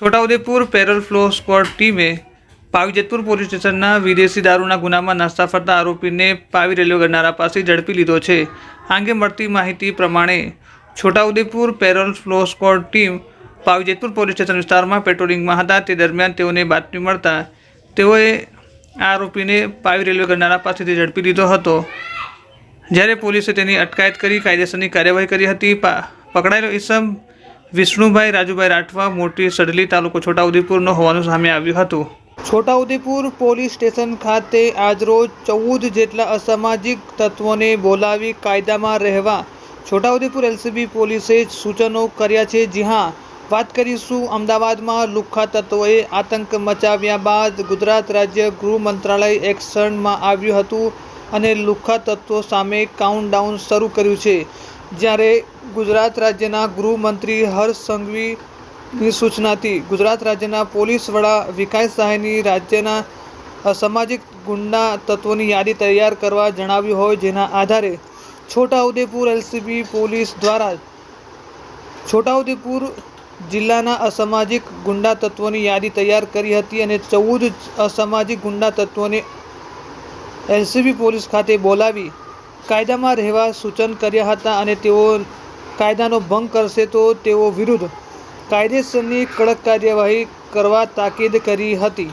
Chhota Udepur parole furlough squad ટીમે પાવી Jetpur police સ્ટેશનના વિદેશી દારૂના ગુનામાં નાસ્તા ફરતા આરોપીને પાવી રેલવે ગરનારા પાસે ઝડપી લીધો છે. આ અંગે મળતી માહિતી પ્રમાણે Chhota Udepur parole furlough squad team Pavi Jetpur police station વિસ્તારમાં પેટ્રોલિંગમાં હતા. તે દરમિયાન તેઓને બાતમી મળતા તેઓએ આ આરોપીને પાવી રેલવે ગરનારા પાસેથી ઝડપી લીધો હતો. જ્યારે પોલીસે તેની અટકાયત કરી કાયદેસરની કાર્યવાહી કરી હતી પકડાયેલો ઈસમ વિષ્ણુભાઈ, રાજુભાઈ રાઠવા, મોટી સડલી તાલુકો છોટાઉદેપુરનો હોવાનું સામે આવ્યું હતું. છોટાઉદેપુર પોલીસ સ્ટેશન ખાતે આજરોજ ચૌદ જેટલા અસામાજિક તત્વોને બોલાવી કાયદામાં રહેવા છોટાઉદેપુર એલસીબી પોલીસે સૂચનો કર્યા છે. જી હા, વાત કરીશું અમદાવાદમાં લુખ્ખા તત્વોએ આતંક મચાવ્યા બાદ ગુજરાત રાજ્ય ગૃહ મંત્રાલય એક્શનમાં આવ્યું હતું અને લુખ્ખા તત્વો સામે કાઉન્ટડાઉન શરૂ કર્યું છે. જ્યારે ગુજરાત રાજ્યના ગૃહમંત્રી હર્ષ સંઘવીની સૂચનાથી ગુજરાત રાજ્યના પોલીસ વડા વિકાસ સહાયની રાજ્યના અસામાજિક ગુંડા તત્વોની યાદી તૈયાર કરવા જણાવ્યું હોય જેના આધારે છોટાઉદેપુર એલસીબી પોલીસ દ્વારા છોટાઉદેપુર જિલ્લાના અસામાજિક ગુંડા તત્વોની યાદી તૈયાર કરી હતી અને ચૌદ અસામાજિક ગુંડા તત્વોને એલસીબી પોલીસ ખાતે બોલાવી કાયદામાં રહેવા સૂચન કર્યા હતા અને તેઓ કાયદાનો ભંગ કરશે તો તેઓ વિરુદ્ધ કાયદેસરની કડક કાર્યવાહી કરવા તાકીદ કરી હતી.